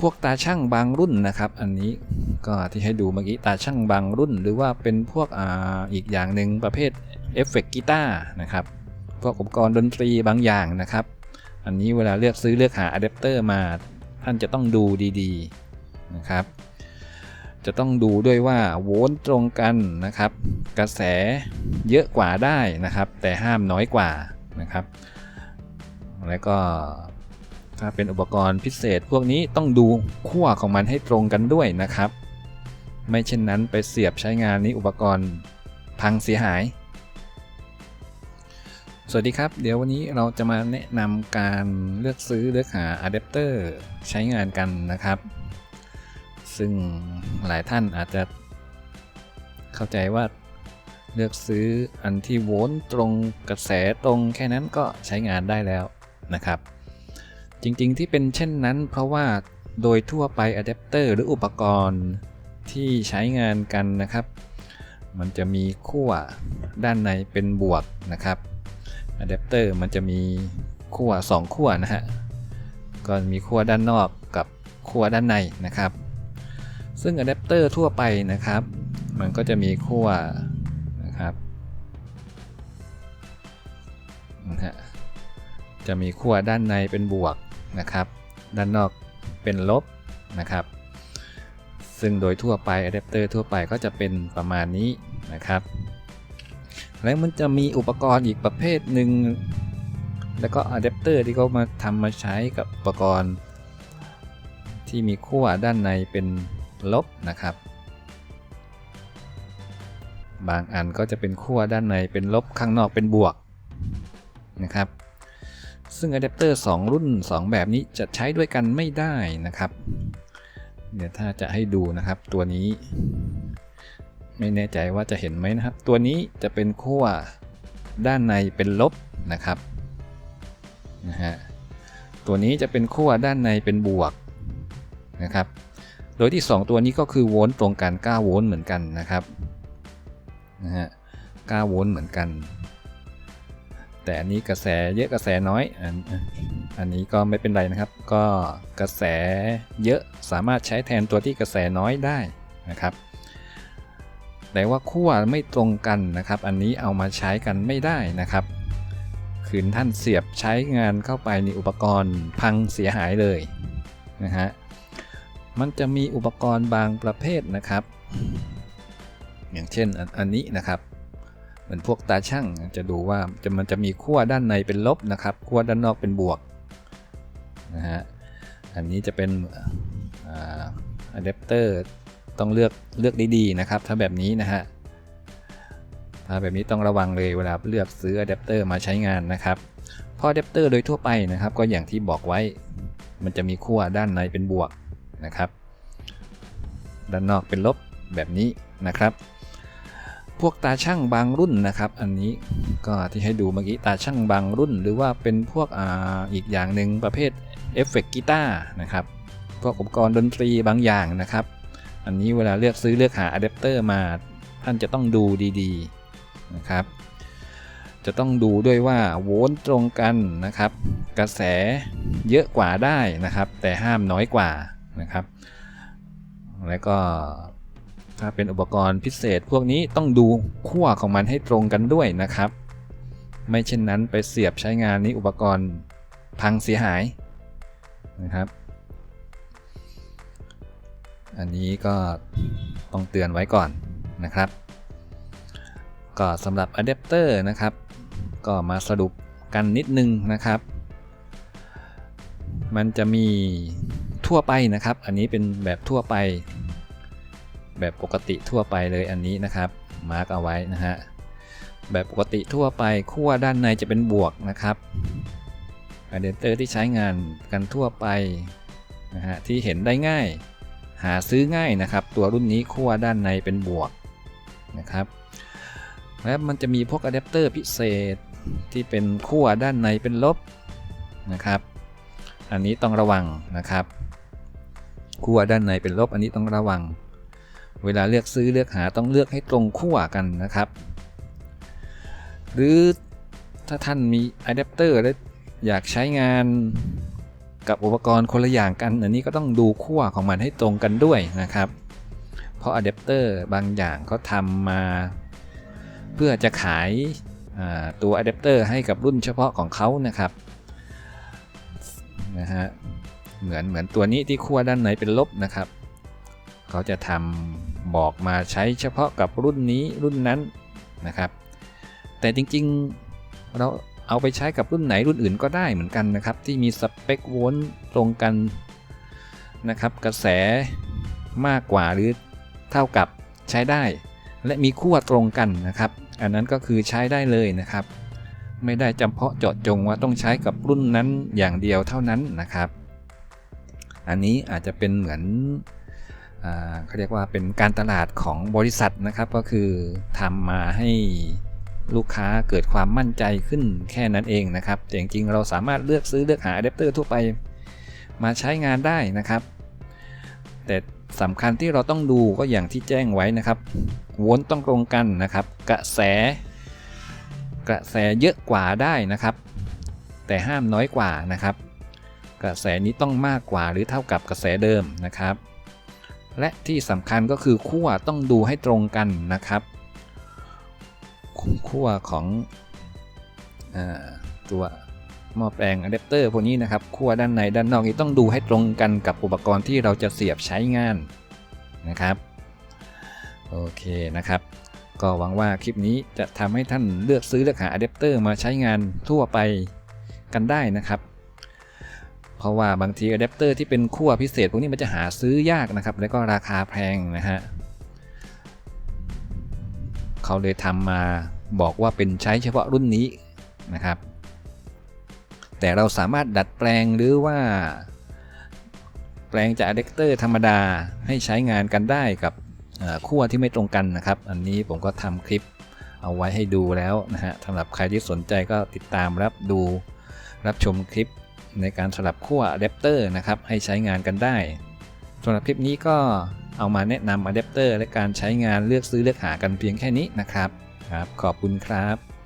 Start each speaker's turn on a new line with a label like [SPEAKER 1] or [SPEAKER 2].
[SPEAKER 1] พวกตาช่างบางรุ่นนะครับ อันนี้ก็ที่ให้ดูเมื่อกี้ตาช่างบางรุ่น หรือว่าเป็นพวกออีกอย่างหนึ่งประเภทเอฟเฟกต์กีตาร์นะครับพวกอุปกรณ์ดนตรีบางอย่างนะครับ อันนี้เวลาเลือกซื้อเลือกหาอะแดปเตอร์มาท่านจะต้องดูดีๆนะครับ จะต้องดูด้วยว่าโวลต์ตรงกันนะครับ กระแสเยอะกว่าได้นะครับ แต่ห้ามน้อยกว่านะครับ แล้วก็ ถ้าเป็นอุปกรณ์พิเศษ พวกนี้ต้องดูขั้วของมันให้ตรงกันด้วยนะครับ ไม่เช่นนั้นไปเสียบใช้งานนี้อุปกรณ์พังเสียหาย สวัสดีครับ เดี๋ยววันนี้เราจะมาแนะนำการเลือกซื้อเลือกหาอะแดปเตอร์ใช้งานกันนะครับ ซึ่งหลายท่านอาจจะเข้าใจว่าเลือกซื้ออันที่โวลต์ตรงกระแสตรงแค่นั้นก็ใช้งานได้แล้วนะครับ จริงๆ ที่เป็นเช่นนั้น เพราะว่าโดยทั่วไปอะแดปเตอร์หรืออุปกรณ์ที่ใช้งานกันนะครับ มันจะมีขั้วด้านในเป็นบวกนะครับอะแดปเตอร์มันจะมีขั้ว2ขั้วนะฮะก็มีขั้วด้านนอกกับขั้วด้านในนะครับ ซึ่งอะแดปเตอร์ทั่วไปนะครับ มันก็จะมีขั้วนะครับนะฮะจะมีขั้วด้านในเป็นบวก นะครับ ด้านนอกเป็นลบนะครับ ซึ่งโดยทั่วไปอะแดปเตอร์ทั่วไปก็จะเป็นประมาณนี้นะครับ แล้วมันจะมีอุปกรณ์อีกประเภทหนึ่งแล้วก็อะแดปเตอร์ที่เขามาทำมาใช้กับอุปกรณ์ ที่มีขั้วด้านในเป็นลบนะครับ บางอันก็จะเป็นขั้วด้านในเป็นลบข้างนอกเป็นบวกนะครับ ซึ่งอะแดปเตอร์2รุ่น 2 แบบนี้จะใช้ด้วยกันไม่ได้นะครับ เดี๋ยวถ้าจะให้ดูนะครับตัวนี้ ไม่แน่ใจว่าจะเห็นไหมนะครับ ตัวนี้จะเป็นขั้วด้านในเป็นลบนะครับนะฮะตัวนี้จะเป็นขั้วด้านในเป็นบวกนะครับ โดยที่ 2 ตัวนี้ก็คือโวลต์ตรงกัน9โวลต์เหมือนกันนะครับนะฮะ9โวลต์เหมือนกัน แต่อันนี้กระแสเยอะกระแสน้อยอันอันนี้ก็ไม่เป็นไรนะครับ ก็กระแสเยอะสามารถใช้แทนตัวที่กระแสน้อยได้นะครับ แต่ว่าขั้วไม่ตรงกันนะครับ อันนี้เอามาใช้กันไม่ได้นะครับคืนท่านเสียบใช้งานเข้าไปในอุปกรณ์พังเสียหายเลยนะฮะมันจะมีอุปกรณ์บางประเภทนะครับ อย่างเช่นอันนี้นะครับ มือนพวกตาช่างจะดูว่าจะมันจะมีขั้วด้านในเป็นลบนะครับขั้วด้านนอกเป็นบวกนะฮะอันนี้จะเป็นอะแดปเตอร์ต้องเลือกเลือกดีๆนะครับ ถ้าแบบนี้นะฮะถ้าแบบนี้ต้องระวังเลยเวลาเลือกซื้ออะแดปเตอร์มาใช้งานนะครับพราะอะแดปเตอร์โดยทั่วไปนะครับ ก็อย่างที่บอกไว้มันจะมีขั้วด้านในเป็นบวกนะครับ ด้านนอกเป็นลบแบบนี้นะครับ พวกตาช่างบางรุ่นนะครับ อันนี้ก็ที่ให้ดูเมื่อกี้ตาช่างบางรุ่น หรือว่าเป็นพวกออีกอย่างหนึ่งประเภทเอฟเฟกต์กีตาร์นะครับพวกอุปกรณ์ดนตรีบางอย่างนะครับ อันนี้เวลาเลือกซื้อเลือกหาอะแดปเตอร์มาท่านจะต้องดูดีๆนะครับ จะต้องดูด้วยว่าโวลต์ตรงกันนะครับ กระแสเยอะกว่าได้นะครับ แต่ห้ามน้อยกว่านะครับ แล้วก็ ถ้าเป็นอุปกรณ์พิเศษ พวกนี้ต้องดูขั้วของมันให้ตรงกันด้วยนะครับ ไม่เช่นนั้นไปเสียบใช้งานนี้อุปกรณ์พังเสียหายนะครับ อันนี้ก็ต้องเตือนไว้ก่อนนะครับ ก็สำหรับอะแดปเตอร์นะครับ ก็มาสรุปกันนิดนึงนะครับ มันจะมีทั่วไปนะครับ อันนี้เป็นแบบทั่วไป แบบปกติทั่วไปเลยอันนี้นะครับมาร์กเอาไว้นะฮะแบบปกติทั่วไปขั้วด้านในจะเป็นบวกนะครับอะแดปเตอร์ที่ใช้งานกันทั่วไปนะฮะที่เห็นได้ง่าย หาซื้อง่ายนะครับ ตัวรุ่นนี้ขั้วด้านในเป็นบวกนะครับและมันจะมีพวกอะแดปเตอร์พิเศษที่เป็นขั้วด้านในเป็นลบนะครับ อันนี้ต้องระวังนะครับขั้วด้านในเป็นลบอันนี้ต้องระวัง เวลาเลือกซื้อเลือกหาต้องเลือกให้ตรงขั้วกันนะครับ หรือถ้าท่านมีอะแดปเตอร์และอยากใช้งานกับอุปกรณ์คนละอย่างกัน อันนี้ก็ต้องดูขั้วของมันให้ตรงกันด้วยนะครับ เพราะอะแดปเตอร์บางอย่างเขาทำมา เพื่อจะขายตัวอะแดปเตอร์ให้กับรุ่นเฉพาะของเขานะครับนะฮะเหมือนเหมือนตัวนี้ที่ขั้วด้านในเป็นลบนะครับ เขาจะทำ บอกมาใช้เฉพาะกับรุ่นนี้รุ่นนั้นนะครับ แต่จริงๆเราเอาไปใช้กับรุ่นไหนรุ่นอื่นก็ได้เหมือนกันนะครับ ที่มีสเปคโวลต์ตรงกันนะครับ กระแสมากกว่าหรือเท่ากับใช้ได้ และมีขั้วตรงกันนะครับ อันนั้นก็คือใช้ได้เลยนะครับ ไม่ได้จำเพาะเจาะจงว่าต้องใช้กับรุ่นนั้นอย่างเดียวเท่านั้นนะครับ อันนี้อาจจะเป็นเหมือน เขาเรียกว่าเป็นการตลาดของบริษัทนะครับ ก็คือทำมาให้ลูกค้าเกิดความมั่นใจขึ้นแค่นั้นเองนะครับแต่จริงๆ เราสามารถเลือกซื้อเลือกหาอะแดปเตอร์ทั่วไปมาใช้งานได้นะครับ แต่สำคัญที่เราต้องดูก็อย่างที่แจ้งไว้นะครับโวลต์ต้องตรงกันนะครับ กระแส กระแสเยอะกว่าได้นะครับ แต่ห้ามน้อยกว่านะครับ กระแสนี้ต้องมากกว่าหรือเท่ากับกระแสเดิมนะครับ และที่สำคัญก็คือขั้วต้องดูให้ตรงกันนะครับขั้วของอตัวหม้อแปลงอะแดปเตอร์พวกนี้นะครับขั้วด้านในด้านนอกนี้ต้องดูให้ตรงกันกับอุปกรณ์ที่เราจะเสียบใช้งานนะครับโอเคนะครับ ก็หวังว่าคลิปนี้จะทำให้ท่านเลือกซื้อเลือกหาอะแดปเตอร์มาใช้งานทั่วไปกันได้นะครับ เพราะว่าบางทีอะแดปเตอร์ที่เป็นขั้วพิเศษพวกนี้มันจะหาซื้อยากนะครับ แล้วก็ราคาแพงนะฮะเขาเลยทำมาบอกว่าเป็นใช้เฉพาะรุ่นนี้นะครับ แต่เราสามารถดัดแปลงหรือว่า แปลงจากอะแดปเตอร์ธรรมดาให้ใช้งานกันได้กับขั้วที่ไม่ตรงกันนะครับ อันนี้ผมก็ทำคลิปเอาไว้ให้ดูแล้วนะฮะสำหรับใครที่สนใจก็ติดตามรับดูรับชมคลิป ในการสลับขั้วอะแดปเตอร์นะครับให้ใช้งานกันได้สำหรับคลิปนี้ก็เอามาแนะนำอะแดปเตอร์และการใช้งานเลือกซื้อเลือกหากันเพียงแค่นี้นะครับครับ ขอบคุณครับ